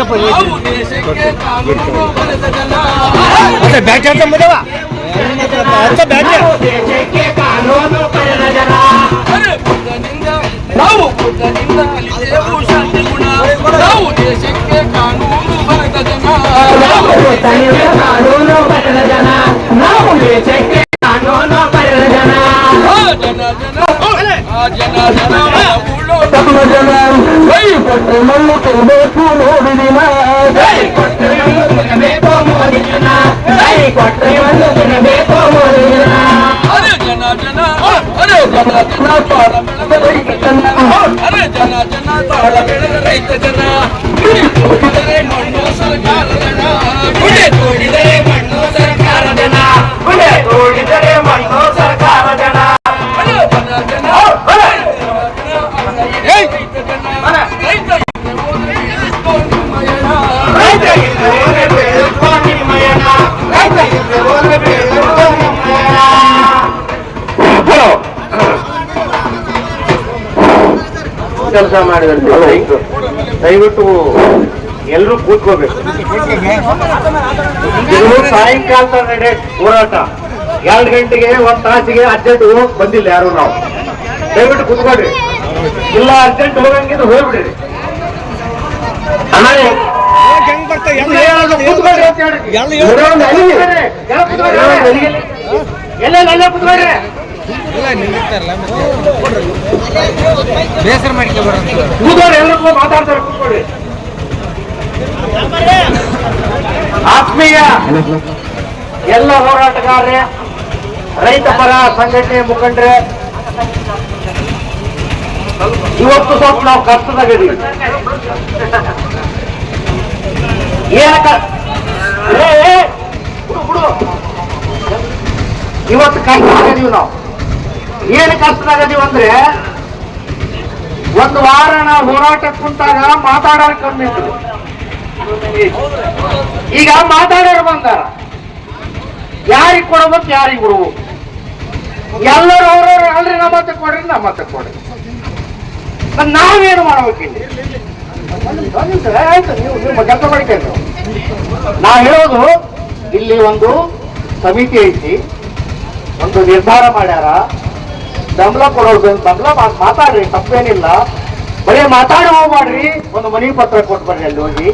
ಕಲಿತ ನಾವು ದೇಶಕ್ಕೆ ಕಾನೂನು ಬರೆದ ಜನ ಬ್ಯಾಟ್ ಅಂತ ಮದವ ನಾವು కొట్టమల్లితో మోడినా జన జన తాళ జన రైత జన ಕೆಲಸ ಮಾಡಿದ್ರೆ ದಯವಿಟ್ಟು ಎಲ್ಲರೂ ಕೂತ್ಕೋಬೇಕು. ಸಾಯಂಕಾಲ ನಡೆ ಹೋರಾಟ. ಎರಡು ಗಂಟೆಗೆ ಒಂದ್ ತಾಸಿಗೆ ಅರ್ಜೆಂಟ್ ಹೋಗಕ್ ಬಂದಿಲ್ಲ ಯಾರು ನಾವು. ದಯವಿಟ್ಟು ಕೂತ್ಕೊಡ್ರಿ ಇಲ್ಲ ಅರ್ಜೆಂಟ್ ಹೋಗಂಗಿದ್ರೆ ಹೋಗ್ಬಿಡ್ರಿ. ಎಲ್ಲ ಬೇಸರ ಮಾಡ್ಕೆ ಬರೋದು ಎಲ್ಲರಿಗೂ ಮಾತಾಡ್ತಾರೆ, ಕೂತ್ಕೊಳ್ಳಿ. ಆತ್ಮೀಯ ಎಲ್ಲ ಹೋರಾಟಗಾರರೇ, ರೈತ ಪರ ಸಂಘಟನೆ ಮುಖಂಡ್ರೆ, ಇವತ್ತು ಸ್ವಲ್ಪ ನಾವು ಕಷ್ಟದಾಗಿದ್ದೀವಿ. ಏನಕ್ಕ. ಇವತ್ತು ಕಷ್ಟದಾಗಿದ್ದೀವಿ ನಾವು. ಏನು ಕಷ್ಟದಾಗದೀವಿ ಅಂದ್ರೆ, ಒಂದು ವಾರ ನಾವು ಹೋರಾಟಕ್ಕೆ ಕುಂತಾಗ ಮಾತಾಡೋರು ಕಮ್ಮಿ ಈಗ ಮಾತಾಡೋರು ಬಂದಾರ. ಯಾರಿಗೆ ಕೊಡ್ಬೇಕು, ಯಾರಿಗೆ ಬಿಡ್ಬೇಕು? ಎಲ್ಲರೂ ಅವ್ರವ್ರು, ಅಲ್ರಿ ನಮ್ಮ ಹತ್ರ ಕೊಡ್ರಿ ನಮ್ಮ ಹತ್ರ ಕೊಡ್ರಿ. ನಾವೇನು ಮಾಡ್ಬೇಕಿಲ್ಲ ಆಯ್ತು ನೀವು ನಿಮ್ಮ ಕೆಲಸ ಮಾಡಿಕೊಂಡು ನಾ ಹೇಳೋದು, ಇಲ್ಲಿ ಒಂದು ಸಮಿತಿ ಐತಿ. ಒಂದು ನಿರ್ಧಾರ ಮಾಡ್ಯಾರ. ಬೆಂಬಲ ಕೊಡೋದು, ಬೆಂಬಲ ಮಾತಾಡ್ರಿ, ತಪ್ಪೇನಿಲ್ಲ. ಬರೀ ಮಾತಾಡುವ ಮಾಡ್ರಿ, ಒಂದು ಮನಿ ಪತ್ರ ಕೊಟ್ಟು ಬರ್ರಿ ಅಲ್ಲಿ ಹೋಗಿ.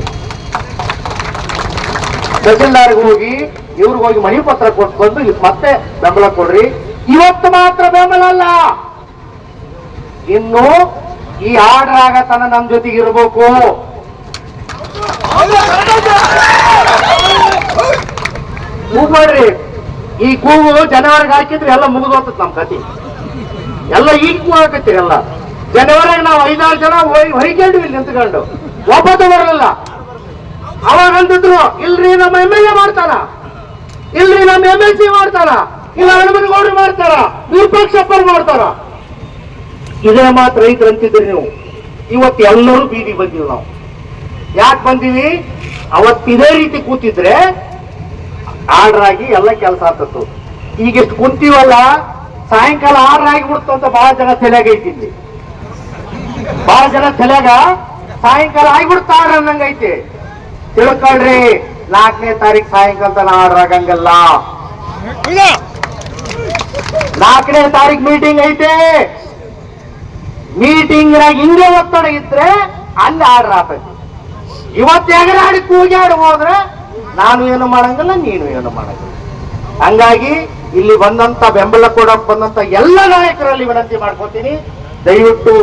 ತಹಸೀಲ್ದಾರ್ಗೆ ಹೋಗಿ, ಇವ್ರಿಗೆ ಹೋಗಿ ಮನಿ ಪತ್ರ ಇದ್ ಮತ್ತೆ ಬೆಂಬಲ ಕೊಡ್ರಿ. ಇವತ್ತು ಮಾತ್ರ ಬೆಂಬಲ ಅಲ್ಲ. ಇನ್ನು ಈ ಆರ್ಡರ್ ಆಗತನ ನಮ್ ಜೊತೆಗೆ ಇರ್ಬೇಕು. ಕೂಗ್ಬೇಡ್ರಿ ಈ ಕೂಗು ಜನವರಿಗೆ ಹಾಕಿದ್ರೆ ಎಲ್ಲ ಮುಗಿದೋಗ್ತದೆ ನಮ್ ಕತಿ ಎಲ್ಲ ಈಗ ಕೂಗಾಕತ್ತೀರಿ ಎಲ್ಲ. ಜನವರಿಗೆ ನಾವು ಐದಾರು ಜನ ಹೊಯ್ಕೊಂಡು ಇಲ್ಲಿ ನಿಂತ್ಕೊಂಡು. ಒಬ್ಬತ್ತು ಬರಲಿಲ್ಲ. ಅವಾಗ ಅಂತಿದ್ರು ಇಲ್ರಿ ನಮ್ಮ ಎಂ ಎಲ್ ಎ ಮಾಡ್ತಾರ. ಇಲ್ರಿ ನಮ್ಮ ಎಂ ಎಲ್ ಸಿ ಮಾಡ್ತಾರ. ಇಲ್ಲ ಹನುಮನಗೌಡರು ಮಾಡ್ತಾರ. ವಿರೂಪಾಕ್ಷಪ್ಪರು ಮಾಡ್ತಾರ. ಇದೇ ಮಾತ್ರ ರೈತರು ಅಂತಿದ್ರಿ ನೀವು. ಇವತ್ತು ಎಲ್ಲರೂ ಬೀದಿ ಬಂದಿವಿ ನಾವು. ಯಾಕೆ ಬಂದೀವಿ? ಅವತ್ತು ಇದೇ ರೀತಿ ಕೂತಿದ್ರೆ, ಆರ್ಡರ್ ಆಗಿ ಎಲ್ಲ ಕೆಲಸ ಆಗ್ತತ್ತು. ಈಗೆಷ್ಟು ಕುಂತೀವಲ್ಲ? ಸಾಯಂಕಾಲ ಆರ್ಡರ್ ಆಗಿಬಿಡ್ತು ಅಂತ ಬಹಳ ಜನ ತಲೆಯಾಗ ಐತಿ ಬಹಳ ಜನ ತಲೆಯಾಗ ಸಾಯಂಕಾಲ ಆಗಿಬಿಡ್ತ ಅನ್ನಂಗ ಅನ್ನಂಗೈತಿ ತಿಳ್ಕೊಳ್ರಿ ನಾಲ್ಕನೇ ತಾರೀಕು ಸಾಯಂಕಾಲ ತನ ಆರ್ ಆಗಂಗಲ್ಲ. ನಾಲ್ಕನೇ ತಾರೀಕು ಮೀಟಿಂಗ್ ಐತೆ. ಮೀಟಿಂಗ್ ಹಿಂಗೆ ಒತ್ತಡ ಇದ್ರೆ ಅಲ್ಲಿ ಆರ್ಡರ್ ಆಗ್ತೈತಿ. ಇವತ್ತು ಕೂಗಿ ಆಡಿ ಹೋದ್ರೆ ನಾನು ಏನು ಮಾಡಂಗಿಲ್ಲ ನೀನು ಏನು ಮಾಡಂಗಿಲ್ಲ. ಹಂಗಾಗಿ ಇಲ್ಲಿ ಬಂದಂತ ಬೆಂಬಲ ಕೊಡಕ್ ಬಂದಂತ ಎಲ್ಲ ನಾಯಕರಲ್ಲಿ ವಿನಂತಿ ಮಾಡ್ಕೋತೀನಿ. ದಯವಿಟ್ಟು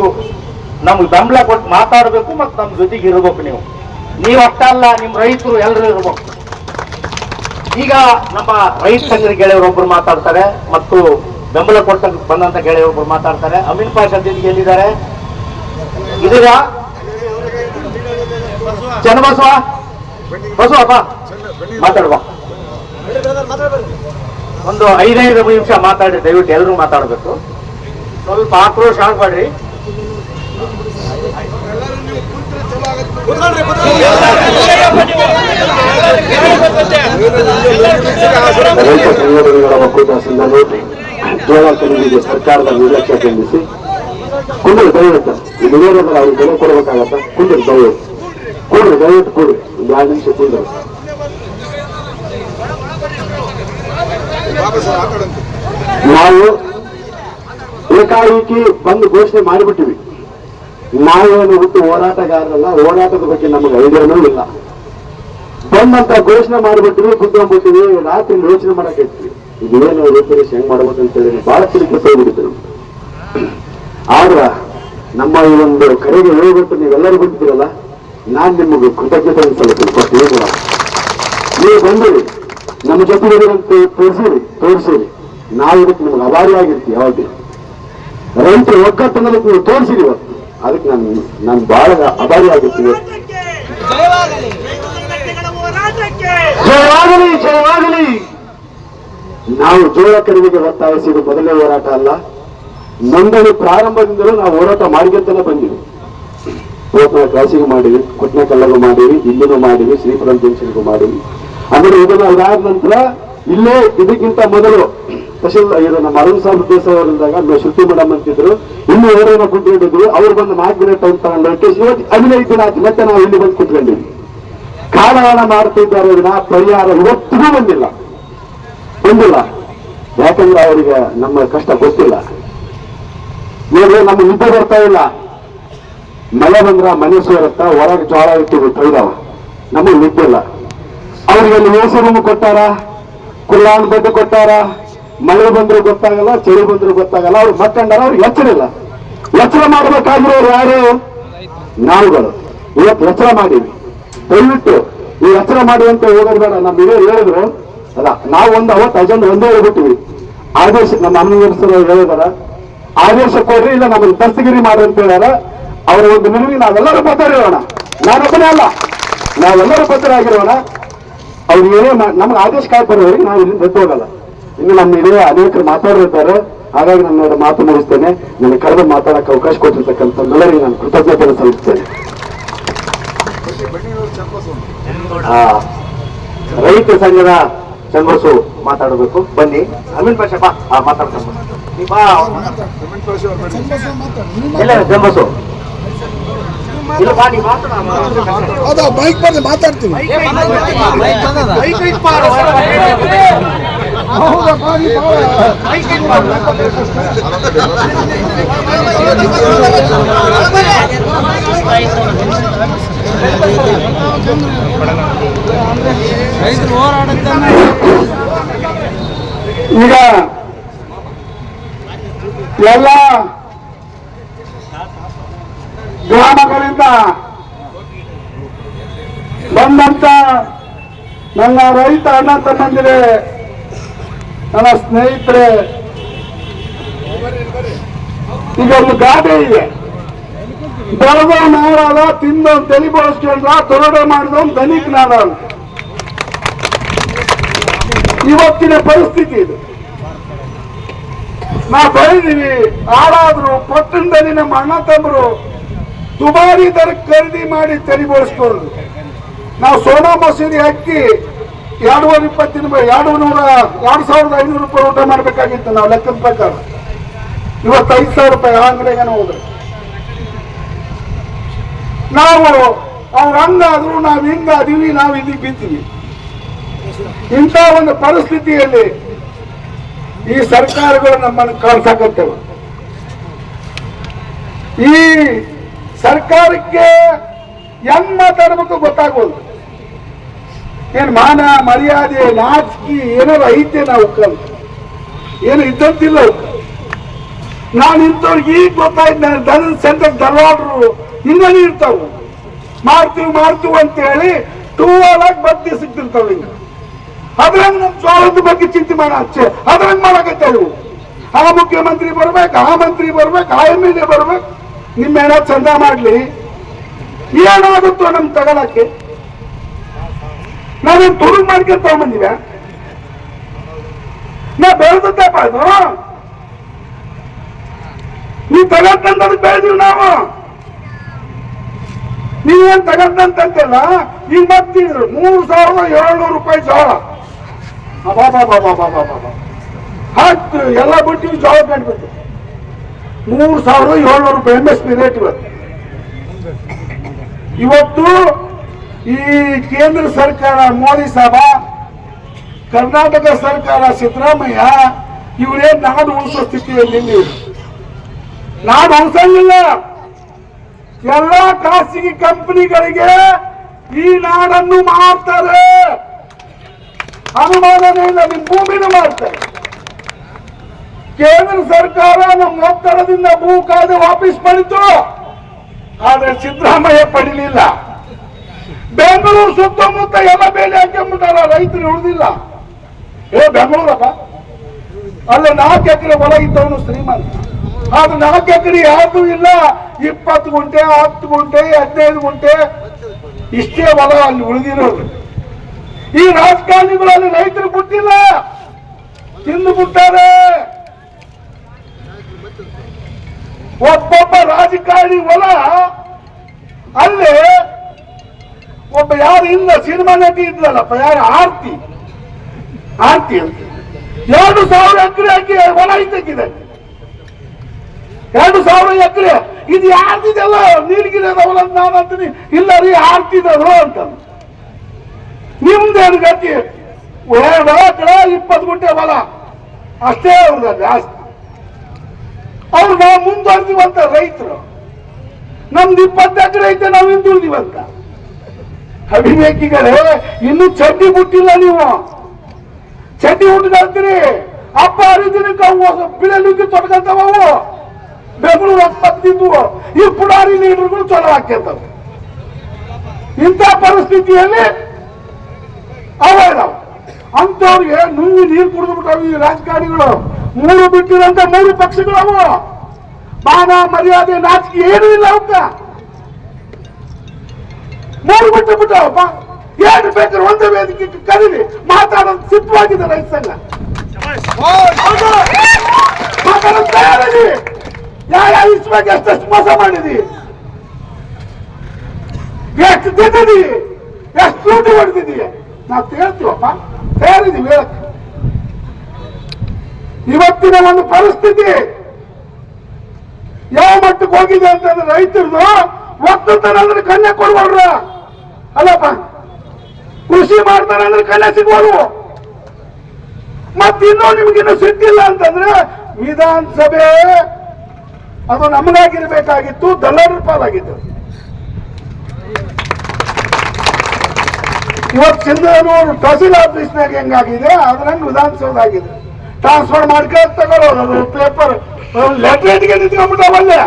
ನಮ್ಗೆ ಬೆಂಬಲ ಕೊಟ್ಟು ಮಾತಾಡಬೇಕು ಮತ್ತು ನಮ್ಮ ಜೊತೆಗೆ ಇರ್ಬೇಕು ನೀವು. ನೀವು ಅಷ್ಟಲ್ಲ ನಿಮ್ಮ ರೈತರು ಎಲ್ಲರೂ ಇರ್ಬೇಕು. ಈಗ ನಮ್ಮ ರೈತ ಸಂಘದ ಗೆಳೆಯರೊಬ್ರು ಮಾತಾಡ್ತಾರೆ ಮತ್ತು ಬೆಂಬಲ ಕೊಟ್ಟ ಬಂದಂತ ಗೆಳೆಯ ಒಬ್ರು ಮಾತಾಡ್ತಾರೆ. ಅಮಿನ್ ಪಾಷಾ ದಿದಿಗೆ ಎಲ್ಲಿದ್ದಾರೆ? ಇದೀಗ ಚನ್ನಬಸವ ಬಸವಪ್ಪ ಮಾತಾಡುವ ಒಂದು ಐದೈದು ನಿಮಿಷ ಮಾತಾಡಿ ದಯವಿಟ್ಟು ಎಲ್ಲರೂ ಮಾತಾಡಬೇಕು. ಸ್ವಲ್ಪ ಆಕ್ರೋಶ ಆಗ್ಬೇಡ್ರಿ. ಒಕ್ಕೂಟ ಜೋಳ ಖರೀದಿಗೆ ಸರ್ಕಾರದ ನಿರ್ಲಕ್ಷ್ಯ ಖಂಡಿಸಿ. ಕುಂಡ್ರಿ ದಯವಿಟ್ಟು ಈ ನಿವೇದನ ಅವ್ರಿಗೆ ಬೆಲೆ ಕೊಡಬೇಕಾಗತ್ತ? ಕುಂಡ್ರಿ ದಯವಿಟ್ಟು. ಕೊಡ್ರಿ ದಯವಿಟ್ಟು ಕೊಡ್ರಿ. ಒಂದು ಎರಡು ನಿಮಿಷ ಕುಂಡ್ರಿ ನಾವು ಏಕಾಏಕಿ ಬಂದು ಘೋಷಣೆ ಮಾಡಿಬಿಟ್ಟಿವಿ. ನಾವೇನು ಹುಟ್ಟು ಹೋರಾಟಗಾರರಲ್ಲ, ಹೋರಾಟದ ಬಗ್ಗೆ ನಮಗೆ ಐಡಿಯಾನೂ ಇಲ್ಲ. ಬಂದಂತ ಘೋಷಣೆ ಮಾಡಿಬಿಟ್ಟಿವಿ, ಕುತ್ಕೊಂಡ್ಬಿಟ್ಟಿವಿ, ರಾತ್ರಿ ಯೋಚನೆ ಮಾಡಕೈತ್ವಿ ಇದೇನು ರೂಪರೇಶ್ ಹೆಂಗ್ ಅಂತ ಹೇಳಿ ಬಹಳ ತಿರುಗಿ ಹೋಗ್ಬಿಟ್ಟಿದ್ರು ಆದ್ರ ನಮ್ಮ ಈ ಒಂದು ಕರೆಗೆ ಹೇಳ್ಬಿಟ್ಟು ನೀವೆಲ್ಲರೂ ಬಂದಿದ್ದೀರಲ್ಲ, ನಾನ್ ನಿಮಗೆ ಕೃತಜ್ಞತೆ ಸಲ್ಲಿಸ್ತೀನಿ. ನೀವು ಬಂದಿರಿ ನಮ್ಮ ಜೊತೆಗೆ ತೋರಿಸಿರಿ ತೋರಿಸಿರಿ. ನಾವು ಇದಕ್ಕೆ ನಿಮ್ಗೆ ಅಭಾರಿಯಾಗಿರ್ತೀವಿ ಯಾವಾಗ ರೈತರ ಒಗ್ಗಟ್ಟನ್ನೋದಕ್ಕೆ ನೀವು ತೋರಿಸಿರಿ ಇವತ್ತು. ಅದಕ್ಕೆ ನಾನು ನಾನು ಬಹಳ ಅಭಾರಿಯಾಗಿರ್ತೀವಿ ಜಯವಾಗಲಿ. ಜಯವಾಗಲಿ. ನಾವು ಜೋಳ ಖರೀದಿಗೆ ಒತ್ತಾಯಿಸಿದ ಮೊದಲನೇ ಹೋರಾಟ ಅಲ್ಲ. ನೋಂದಣಿ ಪ್ರಾರಂಭದಿಂದಲೂ ನಾವು ಹೋರಾಟ ಮಾಡ್ಕೊಂತಾನೆ ಬಂದಿವಿ. ಹೋಟ್ನ ಕಾಸಿಗೂ ಮಾಡಿವಿ ಕುಟ್ನ ಕಲ್ಲಗೂ ಮಾಡಿವಿ ಇಲ್ಲಿನೂ ಮಾಡಿವಿ ಶ್ರೀಪುರಂ ಜಂಕ್ಷನ್ಗೂ ಮಾಡಿವಿ. ಆಮೇಲೆ ಇದನ್ನು ಅದಾದ ನಂತರ ಇಲ್ಲೇ ಇದಕ್ಕಿಂತ ಮೊದಲು ಸ್ಪೆಷಲ್ ಇದು ನಮ್ಮ ಅರುಣ್ ಸಾಹೇಬ್ ದೇಸಾಯಿ ಅವರಿಂದಾಗ ನಮ್ಮ ಶ್ರುತಿ ಮೇಡಮ್ ಅಂತಿದ್ರು. ಇನ್ನು ಯಾರೇನೋ ಕುತ್ಕೊಂಡಿದ್ರು ಅವ್ರು ಬಂದು ನಾಲ್ಕು ಮಿನಿಟ್ ಟೈಮ್ ತಗೊಂಡು ಇವತ್ತು ಹದಿನೈದು ದಿನ ಆಯ್ತು, ಮತ್ತೆ ನಾವು ಇಲ್ಲಿ ಬಂದು ಕುತ್ಕೊಂಡಿದ್ವಿ. ಕಾಲಹರಣ ಮಾಡ್ತಿದ್ದಾರೆ ವಿನ, ಪರಿಹಾರ ಇವತ್ತಿಗೂ ಬಂದಿಲ್ಲ. ಬಂದಿಲ್ಲ. ಯಾಕಂದ್ರೆ ಅವರಿಗೆ ನಮ್ಮ ಕಷ್ಟ ಗೊತ್ತಿಲ್ಲ. ಇವರು ನಮ್ಗೆ ನಿದ್ದೆ ಬರ್ತಾ ಇಲ್ಲ. ಮಳೆ ಬಂದ್ರ ಮನೆ ಸೇರುತ್ತಾ, ಹೊರಗೆ ಜೋಳ ಇಟ್ಟು ತೊಯ್ದಾವ. ನಮಗೆ ನಿದ್ದೆ ಇಲ್ಲ. ಅವ್ರಿಗೆ ಅಲ್ಲಿ ರೂಮ್ ಕೊಟ್ಟಾರ ಕುಲ್ಲಾನ್ ಬಡ್ಡಿ ಕೊಟ್ಟಾರ ಮಳೆ ಬಂದ್ರು ಗೊತ್ತಾಗಲ್ಲ, ಚಳಿ ಬಂದ್ರು ಗೊತ್ತಾಗಲ್ಲ, ಅವ್ರು ಮಕ್ಕಂಡಾರ, ಅವ್ರು ಎಚ್ಚರ ಇಲ್ಲ. ಎಚ್ಚರ ಮಾಡಬೇಕಾಗಿರೋರು ಯಾರು? ನಾವುಗಳು. ಇವತ್ತು ಎಚ್ಚರ ಮಾಡೀವಿ ದಯವಿಟ್ಟು ಈ ಎಚ್ಚರ ಮಾಡಿ ಅಂತ ಹೋಗೋದು ಬೇಡ. ನಮ್ಮ ಹಿರಿಯರು ಹೇಳಿದ್ರು, ಅಲ್ಲ, ನಾವು ಒಂದು ಅವತ್ತು ಅಜೆಂಡ್ ಒಂದೇ ಹೇಳ್ಬಿಟ್ಟಿವಿ. ಆದೇಶ, ನಮ್ಮ ಅಮ್ಮನವರ್ಸರು ಹೇಳಿದಾರ. ಆದೇಶ ಕೊಡ್ರಿ, ಇಲ್ಲ ನಮ್ಮನ್ನು ದಸ್ತಗಿರಿ ಮಾಡಿ ಅಂತ ಹೇಳ್ಯಾರ. ಅವರ ಒಂದು ನಿಲುವಿಗೆ ನಾವೆಲ್ಲರೂ ಬದ್ಧರಿರೋಣ. ನಾನೊಬ್ಬನೇ ಅಲ್ಲ. ನಾವೆಲ್ಲರೂ ಬದ್ಧರಾಗಿರೋಣ. ಅವ್ರು ಏನೇ ನಮ್ಗೆ ಆದೇಶ ಕಾಯ್ಬರೋರಿಗೆ ನಾವು ಇಲ್ಲಿ ಬಿಟ್ಟು ಹೋಗಲ್ಲ. ಇನ್ನು ನಮ್ಮ ಹಿರಿಯ ಅನೇಕರು ಮಾತಾಡಿರ್ತಾರೆ ಹಾಗಾಗಿ ನನ್ನ ಮಾತು ಮುಗಿಸ್ತೇನೆ. ನನಗೆ ಕರೆದು ಮಾತಾಡಕ್ಕೆ ಅವಕಾಶ ಕೊಟ್ಟಿರ್ತಕ್ಕಂಥ ಎಲ್ಲರಿಗೆ ನಾನು ಕೃತಜ್ಞತೆ ಸಲ್ಲಿಸ್ತೇನೆ. ಹಾ ರೈತ ಸಂಘದ ಚಂದ್ರಸು ಮಾತಾಡಬೇಕು. ಬನ್ನಿ. ಅಮೀನ್ ಪಾಷಾ ಬಾ. ಮಾತಾಡ್ತಾರೆ. ಇಲ್ಲ ಜಂಬಸು ಇಲ್ಲ ಬಾ ನೀ ಮಾತಾಡ ಹೌದಾ ಬೈಕ್ ಬಂದು ಮಾತಾಡ್ತೀನಿ ಹೌದಾ ಬಾರಿ ಈಗ ಎಲ್ಲ ಗ್ರಾಮಗಳಿಂದ ಬಂದಂತ ನನ್ನ ರೈತ ಅಣ್ಣ ತಮ್ಮಂದಿರೇ, ನನ್ನ ಸ್ನೇಹಿತರೆ, ಈಗ ಒಂದು ಗಾದೆ ಇದೆ. ಬೆಳೆದ ನಾಡಲ್ಲ ತಿಂದ ತಲೆ ಬಳಸ್ಕೊಂಡ್ರ ತೊರಡೆ ಮಾಡಿದವನ್ ಧನಿಕ್ ನಾಡಲ್ಲ ಇವತ್ತಿನ ಪರಿಸ್ಥಿತಿ ಇದು. ನಾ ಬೆಳೆದೀವಿ ಹಾಳಾದ್ರು ಪಟ್ಟಣದಲ್ಲಿ ನಮ್ಮ ಅಣ್ಣ ತಮ್ಮರು ದುಬಾರಿ ದರ ಖರೀದಿ ಮಾಡಿ ತೆರಿಗೊಳಿಸ್ಕೊಳ್ಳೋದು ನಾವು ಸೋನಾ ಮಸೂರಿ ಅಕ್ಕಿ ಎರಡೂವರೆ ಇಪ್ಪತ್ತಿನ ಎರಡು ನೂರ ಎರಡು ಸಾವಿರದ ಐನೂರು ರೂಪಾಯಿ ಊಟ ಮಾಡ್ಬೇಕಾಗಿತ್ತು ನಾವು ಲೆಕ್ಕದ ಪ್ರಕಾರ. ಇವತ್ತು ಐದು ಸಾವಿರ ರೂಪಾಯಿ ಅಂಗಡಿಗೆ ಹೋದ್ರೆ. ನಾವು ಅವ್ರ ಹಂಗಾದ್ರು ನಾವು ಹಿಂಗಾದೀವಿ ನಾವು ಇಲ್ಲಿ ಬಿದ್ದೀವಿ ಇಂಥ ಒಂದು ಪರಿಸ್ಥಿತಿಯಲ್ಲಿ ಈ ಸರ್ಕಾರಗಳು ನಮ್ಮನ್ನು ಕಾಡ್ಸಾಕತ್ತವ ಈ ಸರ್ಕಾರಕ್ಕೆ ಹೆಂಗ್ ಮಾತಾಡ್ಬೇಕು ಗೊತ್ತಾಗೋದು ಏನ್ ಮಾನ, ಮರ್ಯಾದೆ, ನಾಚಿಕೆ ಏನಾರು ಐತೆ ನಾವು ಕಲ್ ಏನು ಇದ್ದಂತಿಲ್ಲ. ನಾನು ಇಂಥವ್ರಿಗೆ ಈಗ ಗೊತ್ತಾಯ್ತು, ನಾನು ದನ ಸೆಂಟರ್ ದಲ್ವಾಡ್ರು ಇನ್ನೂ ಇರ್ತಾವು. ಮಾಡ್ತೀವಿ ಮಾಡ್ತೀವಿ ಅಂತ ಹೇಳಿ ಟೂ ಆಗಿ ಬತ್ತಿ ಸಿಗ್ತಿರ್ತಾವ ಈಗ. ಅದ್ರಂಗ್ ನಮ್ ಬಗ್ಗೆ ಚಿಂತೆ ಮಾಡ ಅದ್ರಂಗ್ ಮಾಡಕತ್ತವು. ಆ ಮುಖ್ಯಮಂತ್ರಿ ಬರ್ಬೇಕು, ಆ ಮಂತ್ರಿ ಬರ್ಬೇಕು, ಆ ಎಂ ಎಲ್ ಎ ಬರ್ಬೇಕು. ನಿಮ್ಮೇನ ಚಂದ ಮಾಡ್ಲಿ. ಏನಾಗುತ್ತೋ ನಮ್ ತಗೊಳಕ್ಕೆ? ನಾವೇನ್ ತುಡುಗ್ ಮಾಡ್ಕೊಂಡ್ ತಗೊಂಡ್ಬಂದಿವ ನಾ ಬೆಳೆದದ್ದಪ್ಪ ಅದು ನೀವ್ ತಗೊಂಡಂತದಕ್ಕೆ ಬೆಳೆದಿವಿ ನಾವು. ನೀವೇನ್ ತಗತ್ತಂತಲ್ಲ ಈಗ ಮತ್ತಿದ್ರು ಮೂರು ಸಾವಿರದ ಏಳ್ನೂರು ರೂಪಾಯಿ ಜೋಳ. ಅಬಾಬಾಬಾಬಾಬಾಬಾಬಾ. ಹತ್ತು ಎಲ್ಲ ಬಿಟ್ಟು ಜೋಳ ಕಂಡ್ಬಿಟ್ಟು ಮೂರು ಸಾವಿರದ ಏಳ್ನೂರು ರೂಪಾಯಿ ಎಂ ಎಸ್ ಪಿ ರೇಟ್ ಇವತ್ತು ಇವತ್ತು ಈ ಕೇಂದ್ರ ಸರ್ಕಾರ, ಮೋದಿ ಸಾಬ, ಕರ್ನಾಟಕ ಸರ್ಕಾರ ಸಿದ್ದರಾಮಯ್ಯ, ಇವರೇ ನಾಡು ಉಳಿಸೋ ಸ್ಥಿತಿಯಲ್ಲಿ. ನಾಡು ಉಳಿಸಲಿಲ್ಲ ಎಲ್ಲ ಖಾಸಗಿ ಕಂಪನಿಗಳಿಗೆ ಈ ನಾಡನ್ನು ಮಾಡ್ತಾರೆ ಅನುಮಾನನೇ ಇಲ್ಲ ನಿಮ್ ಭೂಮಿನ ಮಾಡ್ತಾರೆ ಕೇಂದ್ರ ಸರ್ಕಾರ ನಮ್ಮ ಒತ್ತಡದಿಂದ ಭೂ ಕಾಯ್ದೆ ವಾಪಸ್ ಪಡಿತು. ಆದ್ರೆ ಸಿದ್ದರಾಮಯ್ಯ ಪಡಿಲಿಲ್ಲ. ಬೆಂಗಳೂರು ಸುತ್ತಮುತ್ತ ಎಲ್ಲ ಬೇಲಿ ಹಾಕೊಂಡ್ಬಿಟ್ಟಾರ ರೈತರು ಉಳಿದಿಲ್ಲ. ಏ, ಬೆಂಗಳೂರಪ್ಪ. ಅಲ್ಲ ನಾಲ್ಕು ಎಕರೆ ಹೊಲ ಇದ್ದವನು ಶ್ರೀಮಂತ. ಆದ್ರೆ ನಾಲ್ಕು ಎಕರೆ ಯಾರ್ದು ಇಲ್ಲ. ಇಪ್ಪತ್ತು ಗುಂಟೆ, ಹತ್ತು ಗುಂಟೆ, ಹದಿನೈದು ಗುಂಟೆ ಇಷ್ಟೇ ಹೊಲ ಅಲ್ಲಿ ಉಳಿದಿರೋದು. ಈ ರಾಜಕಾರಣಿಗಳಲ್ಲಿ ರೈತರು ಬಿಟ್ಟಿಲ್ಲ ತಿಂದು ಬಿಟ್ಟಾರೆ ಒಬ್ಬೊಬ್ಬ ರಾಜಕಾರಣಿ ಹೊಲ, ಅಲ್ಲಿ ಒಬ್ಬ ಯಾರು ಇಲ್ಲ, ಸಿನಿಮಾ ನಟಿ ಇದ್ಲಲ್ಲಪ್ಪ ಯಾರು? ಆರ್ತಿ. ಆರ್ತಿ ಅಂತ. ಎರಡು ಸಾವಿರ ಎಕರೆ ಹಾಕಿ ಹೊಲ ಇದ್ದಕ್ಕಿದೆ. ಎರಡು ಸಾವಿರ ಎಕರೆ. ಇದು ಯಾರ್ದಿದೆಲ್ಲ ನೀಲಗಿರಿ ಅದಾವಲ್ಲ ಅಂತ ನಾನು ಅಂತೀನಿ. ಇಲ್ಲ ರೀ ಆರ್ತಿದ್ರು ಅಂತ. ನಿಮ್ದೇನು ಗತಿ? ಎರಡು ಕಡೆ ಇಪ್ಪತ್ತು ಗುಂಟೆ ಹೊಲ. ಅಷ್ಟೇ ಅವ್ರದ್ದು ಜಾಸ್ತಿ ಅವ್ರು ನಾವು ಮುಂದುವರೆದಿವಂತ ರೈತರು. ನಮ್ದು ಇಪ್ಪತ್ತು ಎಕರೆ ಐತೆ, ನಾವು ಹಿಂದುಳಿದಿವಂತ. ಅಭಿವೇಕಿಗಳೇ, ಇನ್ನು ಚಡ್ಡಿ ಬಿಟ್ಟಿಲ್ಲ ನೀವು. ಚಡ್ಡಿ ಹುಟ್ಟಿದಂತೀರಿ ಅಪ್ಪ ಹರಿದಿನಕ್ಕೆ ಅವು ಬಿಳೆ ನುಗ್ಗಿ ತೊಡ್ಕಂತವ ಅವು ಬೆಂಗಳೂರು ಹತ್ತತ್ತಿದ್ವು ಈ ಪುಡಾರಿ ಲೀಡರ್ಗಳು ಚಲೋ ಹಾಕ್ಯಂತವು. ಇಂಥ ಪರಿಸ್ಥಿತಿಯಲ್ಲಿ ಅವೇನವು ಅಂತವ್ರಿಗೆ ನುಂಗಿ ನೀರು ಕುಡಿದು ಬಿಟ್ಟವು ಈ ರಾಜಕಾರಣಿಗಳು. ಮೂರು ಬಿಟ್ಟಿರಂತ ಮೂರು ಪಕ್ಷಗಳು ಅವು ಮಾನ ಮರ್ಯಾದೆ ನಾಚಿಕೆ ಏನೂ ಇಲ್ಲ ಅವಕ್ಕ. ಮೂರು ಬಿಟ್ಟು ಬಿಟ್ಟವಪ್ಪ ಏನು ಬೇಕಾದ್ರೆ ಒಂದೇ ವೇದಿಕೆ ಕರೀರಿ. ಮಾತಾಡೋದು ಸಿದ್ಧವಾಗಿದೆ ರೈತ ಸಂಘ. ಮಾತಾಡೋದು ತಯಾರಿದೆ ಯಾವ ಯಾವ ಇಸ್ಬೇಕು ಎಷ್ಟೆಷ್ಟು ಮೋಸ ಮಾಡಿದಿ? ಎಷ್ಟು ತಿಂದಿದಿ? ಎಷ್ಟು ಲೂಟಿ ಹೊಡೆದಿದ್ದೀಯ ನಾವು ತೇಳ್ತೀವಪ್ಪ ತಯಾರಿದ್ದೀವಿ, ಹೇಳಕ್ಕೆ. ಇವತ್ತಿನ ಒಂದು ಪರಿಸ್ಥಿತಿ ಯಾವ ಮಟ್ಟಕ್ಕೆ ಹೋಗಿದೆ ಅಂತಂದ್ರೆ ರೈತರದು ಒಕ್ಕಲ್ತನ ಅಂದ್ರೆ ಕನ್ಯಾ ಕೊಡ್ಬಾರ್ರ ಅಲ್ಲಪ್ಪ, ಕೃಷಿ ಮಾಡ್ತಾರೆ ಅಂದ್ರೆ ಕನ್ಯಾ ಸಿಗ್ಬೋದು. ಮತ್ತಿನ್ನೂ ನಿಮ್ಗಿನ್ನೂ ಸಿಕ್ಕಿಲ್ಲ ಅಂತಂದ್ರೆ ವಿಧಾನಸಭೆ ಅದು ನಮಗಾಗಿರ್ಬೇಕಾಗಿತ್ತು ದಲ್ಲರ ಪಾಲಾಗಿತ್ತು. ಇವತ್ತು ಸಿಂಧನೂರು ತಹಸೀಲ್ ಆಫೀಸ್ನಾಗ ಹೆಂಗಾಗಿದೆ? ಅದ್ರಂಗೆ ವಿಧಾನಸೌಧ ಆಗಿದೆ. ಟ್ರಾನ್ಸ್ಫರ್ ಮಾಡ್ಕೊಂಡು ತಗೊಳ್ಳೋದು ಪೇಪರ್ ಲೆಟ್ರೇಟ್ಗೆ ನಿಂತ್ಕೊಂಡ್ಬಿಟ್ಟವಲ್ಲೇ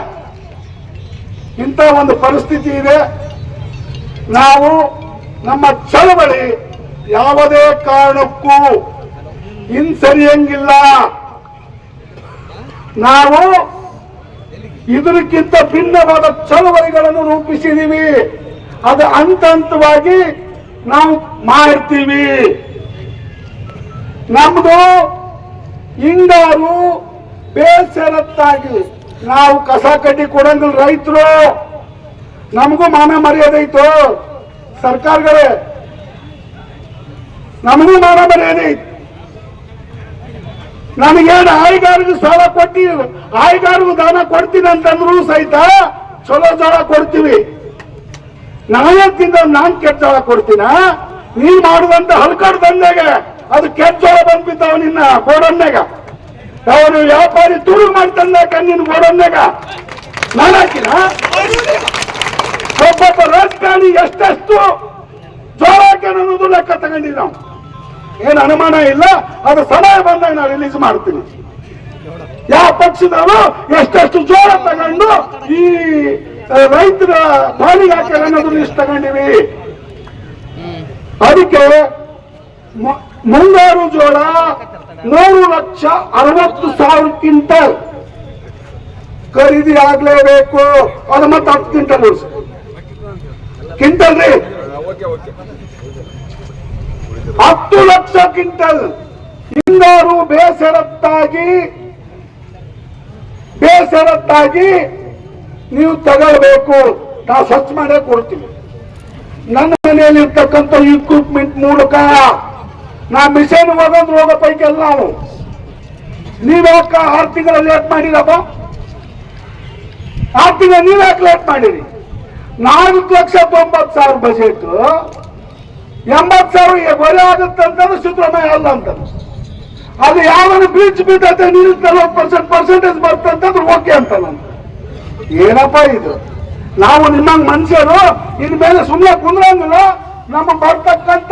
ಇಂಥ ಒಂದು ಪರಿಸ್ಥಿತಿ ಇದೆ. ನಾವು ನಮ್ಮ ಚಳವಳಿ ಯಾವುದೇ ಕಾರಣಕ್ಕೂ ಹಿಂಸರಿಯಂಗಿಲ್ಲ. ನಾವು ಇದಕ್ಕಿಂತ ಭಿನ್ನವಾದ ಚಳವಳಿಗಳನ್ನು ರೂಪಿಸಿದೀವಿ. ಅದು ಹಂತ ಹಂತವಾಗಿ ನಾವು ಮಾಡ್ತೀವಿ ನಮ್ದು ಹಿಂಗಾರು ಬೇಸರತ್ತಾಗಿ. ನಾವು ಕಸ ಕಡ್ಡಿ ಕೊಡಂಗಿಲ್ಲ ರೈತರು. ನಮಗೂ ಮಾನ ಮರ್ಯಾದೆ ಐತು? ಸರ್ಕಾರಗಳೇ, ನಮಗೂ ಮಾನ ಮರ್ಯಾದೆ ಐತಿ. ನನಗೇನು ಆಯ್ಗಾರಿಗೆ ಸಾಲ ಕೊಟ್ಟಿ, ಆಯ್ಗಾರಿಗೂ ದಾನ ಕೊಡ್ತೀನಿ ಅಂತಂದ್ರು ಸಹಿತ ಚಲೋ ಜೋಳ ಕೊಡ್ತೀವಿ. ನಾನೇ ತಿಂದ ನಾನ್ ಕೆಟ್ಟ ಜೋಳ ಕೊಡ್ತೀನ? ನೀನ್ ಮಾಡುವಂತ ಹಲ್ಕಾಡ್ ದಂಧೆಗೆ ಅದು ಕೆಜ್ಜೋಳ ಜೋಳ ಅವನಿನ್ನ ನಿನ್ನ ಗೋಡನ್ಯಾಗ ಅವನು ವ್ಯಾಪಾರಿ ತುರು ಮಾಡ್ತಂದ ಕಣ್ಣಿನ ಗೋಡನ್ನಾಗ ನಾನು ಹಾಕಿನ ಒಬ್ಬೊಬ್ಬ ರಾಜಕಾರಣಿ ಎಷ್ಟೆಷ್ಟು ಜೋಳ ಹಾಕ್ಯಾನ ಅನ್ನೋದು ಲೆಕ್ಕ ತಗೊಂಡಿವಿ ನಾವು ಏನು ಅನುಮಾನ ಇಲ್ಲ ಅದು ಸಮಯ ಬಂದಾಗ ನಾವು ರಿಲೀಸ್ ಮಾಡ್ತೀನಿ. ಯಾವ ಪಕ್ಷದವರು ಎಷ್ಟೆಷ್ಟು ಜೋಳ ತಗೊಂಡು ಈ ರೈತರ ಬಾಳಿಗೆ ಹಾಕ್ಯಾರ ಅನ್ನೋದು ಲಿಸ್ಟ್ ತಗೊಂಡಿವಿ. ಅದಕ್ಕೆ ಮುಂಗಾರು ಜೋಳ ಮೂರು ಲಕ್ಷ ಅರವತ್ತು ಸಾವಿರ ಖರೀದಿ ಆಗ್ಲೇಬೇಕು. ಅದು ಮತ್ತೆ ಹತ್ತು ಕ್ವಿಂಟಲ್ ಕ್ವಿಂಟಲ್ ರೀ. ಹತ್ತು ಲಕ್ಷ ಕ್ವಿಂಟಲ್. ಹಿಂಗಾರು ಬೇಸರತ್ತಾಗಿ ಬೇಸರತ್ತಾಗಿ ನೀವು ತಗೊಳ್ಬೇಕು. ನಾ ಸ್ವಚ್ಛ ಮಾಡೇ ಕೊಡ್ತೀವಿ ನನ್ನ ಮನೆಯಲ್ಲಿ ಇರ್ತಕ್ಕಂಥ ಇಕ್ವಿಪ್ಮೆಂಟ್ ಮೂಲಕ ನಾ ಮಿಷನ್ ಹೋಗೋದು ಹೋಗೋ ಪೈಕಿ ಎಲ್ಲ ನಾವು ನೀವ್ಯಾಕ ಆರು ತಿಂಗಳ ಲೇಟ್ ಮಾಡಿರಪ್ಪ? ಆರು ತಿಂಗಳ ನೀವ್ಯಾಕೆ ಲೇಟ್ ಮಾಡಿರಿ? ನಾಲ್ಕು ಲಕ್ಷ ತೊಂಬತ್ತು ಸಾವಿರ ಬಜೆಟ್. ಎಂಬತ್ತು ಸಾವಿರ ಒಲೆ ಆಗುತ್ತೆ ಅಂತಂದ್ರೆ ಸಿದ್ದರಾಮಯ್ಯ ಅಲ್ಲ ಅಂತ ಅದು ಯಾವನು ಬೀಚ್ ಬಿದ್ದತೆ ನೀರು ನಲವತ್ತು ಪರ್ಸೆಂಟ್ ಪರ್ಸೆಂಟೇಜ್ ಬರ್ತಂತಂದ್ರೆ ಓಕೆ ಅಂತ ಏನಪ್ಪ ಇದು? ನಾವು ನಿಮ್ಮಂಗ್ ಮನುಷ್ಯರು, ಇನ್ಮೇಲೆ ಸುಮ್ಮನೆ ಕುಂದ್ರಂಗಿಲ್ಲ ನಮ್ಮ ಬರ್ತಕ್ಕಂತ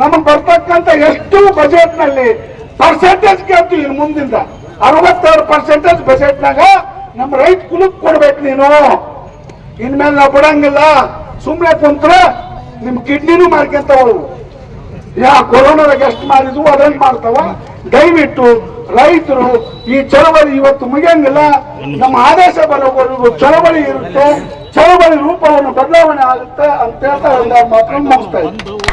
ನಮಗ್ ಬರ್ತಕ್ಕಂಥ ಎಷ್ಟು ಬಜೆಟ್ನಲ್ಲಿ ಪರ್ಸೆಂಟೇಜ್ ಕೇಳ್ತೀವಿ ಇನ್ನು ಮುಂದಿಂದ. ಅರವತ್ತಾರು ಪರ್ಸೆಂಟೇಜ್ ಬಜೆಟ್ನಾಗ ನಮ್ಮ ರೈತ ಕುಲಕ್ ಕೊಡ್ಬೇಕು ನೀನು. ಇನ್ಮೇಲೆ ನಾವು ಬಿಡಂಗಿಲ್ಲ. ಸುಮ್ಮನೆ ಕುಂತ್ರ ನಿಮ್ ಕಿಡ್ನಿನೂ ಮಾಡ್ಕೊಂತಾವು ಯಾ, ಕೊರೋನಾದಾಗ ಎಷ್ಟು ಮಾಡಿದ್ವು ಅದನ್ನ ಮಾಡ್ತಾವ? ದಯವಿಟ್ಟು ರೈತರು ಈ ಚಳವಳಿ ಇವತ್ತು ಮುಗಿಯಂಗಿಲ್ಲ. ನಮ್ಮ ಆದೇಶ ಬರೋವರೆಗೂ ಚಳವಳಿ ಇರುತ್ತೆ, ಚಳವಳಿ ರೂಪವನ್ನು ಬದಲಾವಣೆ ಆಗುತ್ತೆ ಅಂತ ಹೇಳ್ತಾ ಮಾತ್ರ ಮುಗಿಸ್ತಾ ಇದ್ದೀನಿ.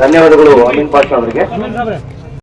ಧನ್ಯವಾದಗಳು ಅಮೀನ್ ಪಾಷಾ ಅವರಿಗೆ.